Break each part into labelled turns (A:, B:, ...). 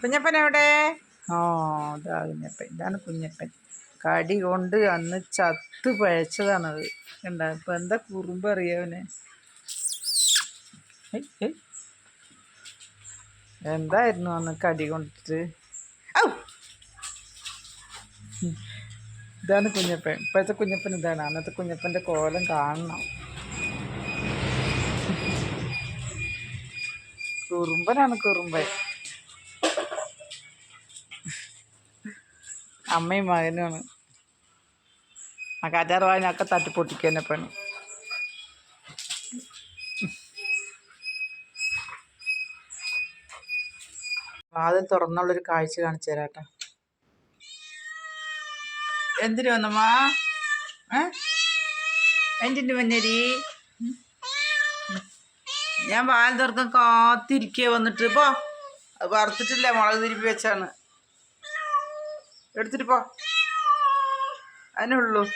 A: കുഞ്ഞപ്പൻ എവിടെ ഓ ഇതാ കുഞ്ഞപ്പൻ. ഇതാണ് കുഞ്ഞപ്പൻ. കടി കൊണ്ട് അന്ന് ചത്ത് പഴച്ചതാണത്. എന്താ ഇപ്പം എന്താ കുറുമ്പ് അറിയാവന് എന്തായിരുന്നു അന്ന് കടി കൊണ്ടിട്ട്? ഇതാണ് കുഞ്ഞപ്പൻ. ഇപ്പോഴത്തെ കുഞ്ഞപ്പൻ ഇതാണ്. അന്നത്തെ കുഞ്ഞപ്പന്റെ കോലം കാണണം. കുറുമ്പനാണ് കുറുമ്പൻ. അമ്മയും മകനുമാണ് കാറ്റാറ് വായനൊക്കെ തട്ടിപ്പൊട്ടിക്കുക പണി. വാതിൽ തുറന്നുള്ളൊരു കാഴ്ച കാണിച്ചു തരാട്ടോ. എന്തിനു വന്നമ്മാ എന്തിന് വന്നേരി ഞാൻ വാൽ തുറക്കാൻ കാത്തിരിക്കേ വന്നിട്ട്. പോ. വറുത്തിട്ടില്ല മുളക് തിരുപ്പി വെച്ചാണ്. എടുത്തിട്ട് പോ. അതിനേ ഉള്ളൂ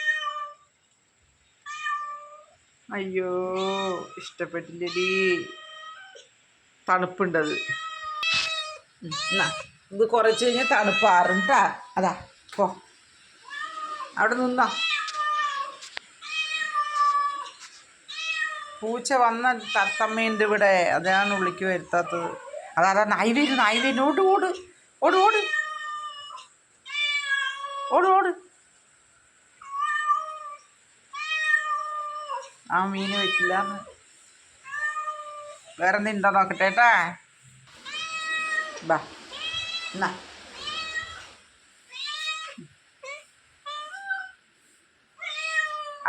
A: അയ്യോ ഇഷ്ടപ്പെട്ടില്ലേ തണുപ്പുണ്ടത്. ഇത് കുറച്ച് കഴിഞ്ഞാൽ തണുപ്പാറും അതാ പോ. അവിടെ നിന്നോ. പൂച്ച വന്ന തത്തമ്മയുണ്ട് ഇവിടെ. അതാണ് ഉള്ളിക്ക് വരുത്താത്തത്. അതാ നായി വരും നായി വരും. ഓട് ഓട് ഓട്. ഓട് ഓട് ഓട് മീന് വെക്കില്ല വേറെ എന്തെങ്കിലും ഉണ്ടോ നോക്കട്ടെ ഏട്ടാ ബാ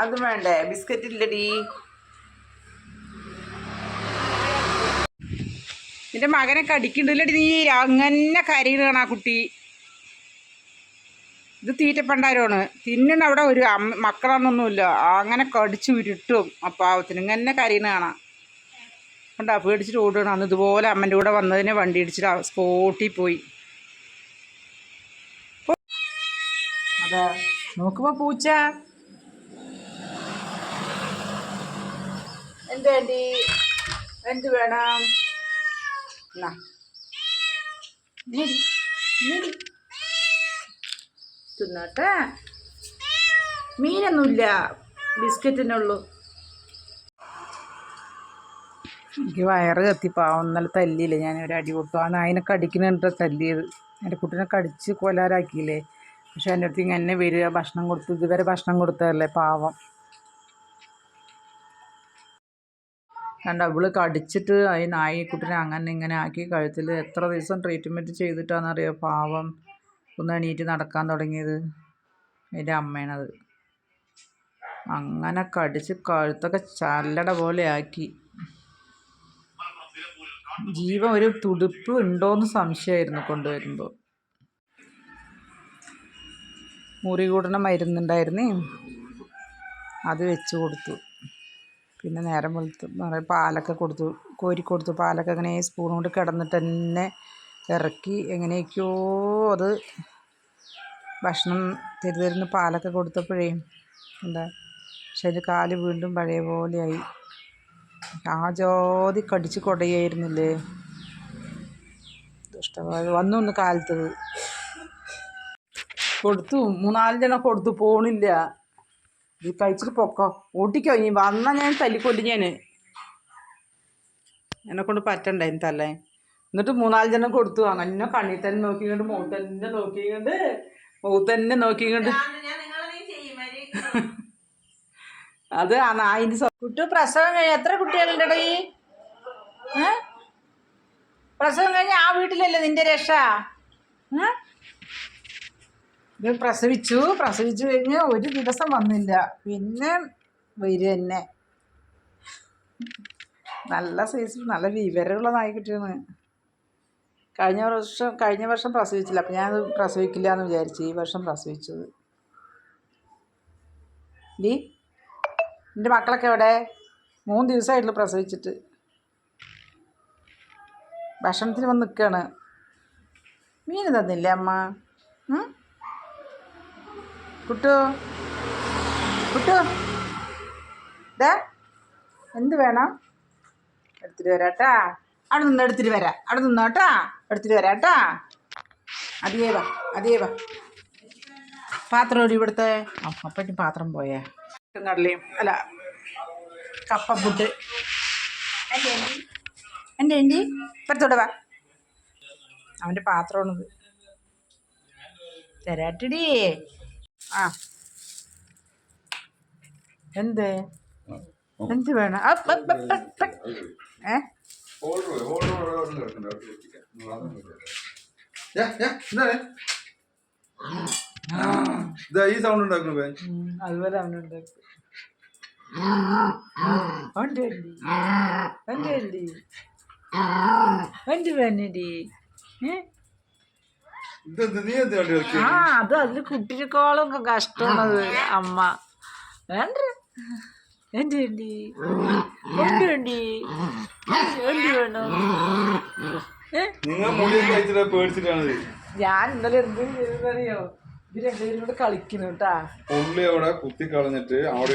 A: അതും വേണ്ടേ ബിസ്ക്കറ്റ് ഇല്ലടി. നിന്റെ മകനെ കടിക്കണ്ടല്ലടി നീ. അങ്ങനെ കരയിലാണ് ആ കുട്ടി. ഇത് തീറ്റപ്പണ്ടാരമാണ് തിന്നണ അവിടെ ഒരു അമ്മ മക്കളാണെന്നൊന്നുമില്ല അങ്ങനെ കടിച്ച് ഉരുട്ടും. ആ പാവത്തിന് ഇങ്ങനെ കരയണ കാണാം. കണ്ടാ പേടിച്ചിട്ട് ഓടുകയാണ് അന്ന് ഇതുപോലെ അമ്മന്റെ കൂടെ വന്നതിനെ വണ്ടി ഇടിച്ചിട്ട് സ്പോട്ടിൽ പോയി. അതെ. നോക്കുമ്പോ പൂച്ച. എന്തേണ്ടി എന്ത് വേണം? എന്നാ. തിന്നോട്ടെ മീനൊന്നുമില്ല. ബിസ്ക്കറ്റിനെ ഉള്ളൂ. എനിക്ക് വയറ് കത്തിപ്പാവും ഇന്നലെ തല്ലിയില്ല? ഞാൻ ഒരു അടി കൊടുത്തു. ആ നായിനെ കടിക്കുന്നുണ്ട് തല്ലിയത്. എന്റെ കുട്ടീനെ കടിച്ച് കൊലാരാക്കിയില്ലേ? പക്ഷെ എന്റെ അടുത്ത് ഇങ്ങനെ വരിക. ഭക്ഷണം കൊടുത്തു ഇതുവരെ ഭക്ഷണം കൊടുത്തതല്ലേ? പാവം. കണ്ട? അവൾ കടിച്ചിട്ട് ഈ നായിക്കുട്ടിനെ അങ്ങനെ ഇങ്ങനെ ആക്കി കഴുത്തിൽ എത്ര ദിവസം ട്രീറ്റ്മെന്റ് ചെയ്തിട്ടാണെന്നറിയോ പാവം. ഒന്ന് എണീറ്റ് നടക്കാൻ തുടങ്ങിയത് എന്റെ അമ്മയാണത്. അങ്ങനെ കടിച്ച് കഴുത്തൊക്കെ ചല്ലട പോലെ ആക്കി. ജീവൻ ഒരു തുടുപ്പ് ഉണ്ടോയെന്ന് സംശയമായിരുന്നു കൊണ്ടുവരുമ്പോൾ. മുറി കൂടണ മരുന്നുണ്ടായിരുന്നേ അത് വെച്ച് കൊടുത്തു. പിന്നെ നേരം വെളുത്ത് പാലൊക്കെ കൊടുത്തു കോരി കൊടുത്തു പാലൊക്കെ അങ്ങനെ സ്പൂൺ കൊണ്ട് കിടന്നിട്ട് തന്നെ ഇറക്കി എങ്ങനെയൊക്കെയോ അത് ഭക്ഷണം തരുതരുന്ന് പാലൊക്കെ കൊടുത്തപ്പോഴേ എന്താ പക്ഷെ അതിന്റെ കാൽ വീണ്ടും പഴയ പോലെയായി ആ ജോതി കടിച്ച് കൊടയായിരുന്നില്ലേ? ദുഷ്ടവാഴ വന്നു ഒന്ന് കാലത്തത് കൊടുത്തു മൂന്നാൽ ജനം കൊടുത്തു പോണില്ല. ഇത് കഴിച്ചിട്ട് പൊക്കോ. ഓട്ടിക്കോ ഇനി. വന്നാൽ ഞാൻ തല്ലിക്കൊല്ലു ഞാൻ എന്നെ കൊണ്ട് പറ്റണ്ടായിരുന്നു തല്ലേ എന്നിട്ട് മൂന്നാൽ ജനം കൊടുത്തു. അങ്ങനെ കണ്ണി തന്നെ നോക്കിക്കൊണ്ട് മുഖത്ത് തന്നെ നോക്കിക്കൊണ്ട് മുഖത്ത് തന്നെ നോക്കിക്കൊണ്ട് അത് ആ നായിന്റെ കുട്ടി പ്രസവം കഴിഞ്ഞ എത്ര കുട്ടികളുണ്ട് ഏ? പ്രസവം കഴിഞ്ഞ ആ വീട്ടിലല്ലേ നിന്റെ രക്ഷ? ഇത് പ്രസവിച്ചു പ്രസവിച്ചു കഴിഞ്ഞ് ഒരു ദിവസം വന്നില്ല. പിന്നെ വരും തന്നെ നല്ല സൈസ് നല്ല വിവരമുള്ള നായിക്കുട്ടിയാണ് കഴിഞ്ഞ വർഷം കഴിഞ്ഞ വർഷം പ്രസവിച്ചില്ല. അപ്പം ഞാനത് പ്രസവിക്കില്ല എന്ന് വിചാരിച്ചു ഈ വർഷം പ്രസവിച്ചത്. ഡി എന്റെ മക്കളൊക്കെ എവിടെ? മൂന്ന് ദിവസമായിട്ടുള്ളൂ പ്രസവിച്ചിട്ട്. ഭക്ഷണത്തിന് വന്ന് നിൽക്കുകയാണ് മീൻ തന്നില്ലേ അമ്മ? കുട്ടു? കുട്ടു? ദേ എന്ത് വേണം? എടുത്തിട്ട് വരാട്ടാ അവിടെ നിന്ന് എടുത്തിട്ട് വരാം. അവിടെ നിന്നോട്ടാ എടുത്തിട്ട് വരാട്ടാ അതേ വാ അതേ വാ. പാത്രം ഒരു ഇവിടുത്തെ അപ്പം പാത്രം പോയേ. കടലയും അല്ല കപ്പ പുട്ട്. എന്റെ എന്റെ ഇപ്പുറത്തോടെ വാ. അവന്റെ പാത്രമാണിത് തരാട്ടടി. ആ. എന്ത്? എന്ത് വേണം? Up up up up. ഏ
B: ഇതാ. ഈ സൗണ്ട് ഉണ്ടാക്കുന്നു പേ
A: അതുപോലെ അവനുണ്ട് ഉണ്ട് ഉണ്ട് ഉണ്ട് ഉണ്ട് വേണടി ആ അത് അതിൽ കുട്ടിനെക്കാളും കഷ്ടമാണത് അമ്മ. വേണ്ട. എന്ത് വണ്ടി എന്ത് വേണ്ടി വണ്ടി വേണം ഞാൻ ഇന്നലെ എന്ത് അറിയോ ഇവർ രണ്ടുപേരും കൂടെ കളിക്കുന്നു കേട്ടാ.
B: പുള്ളി അവിടെ കുത്തി കളഞ്ഞിട്ട് അവിടെ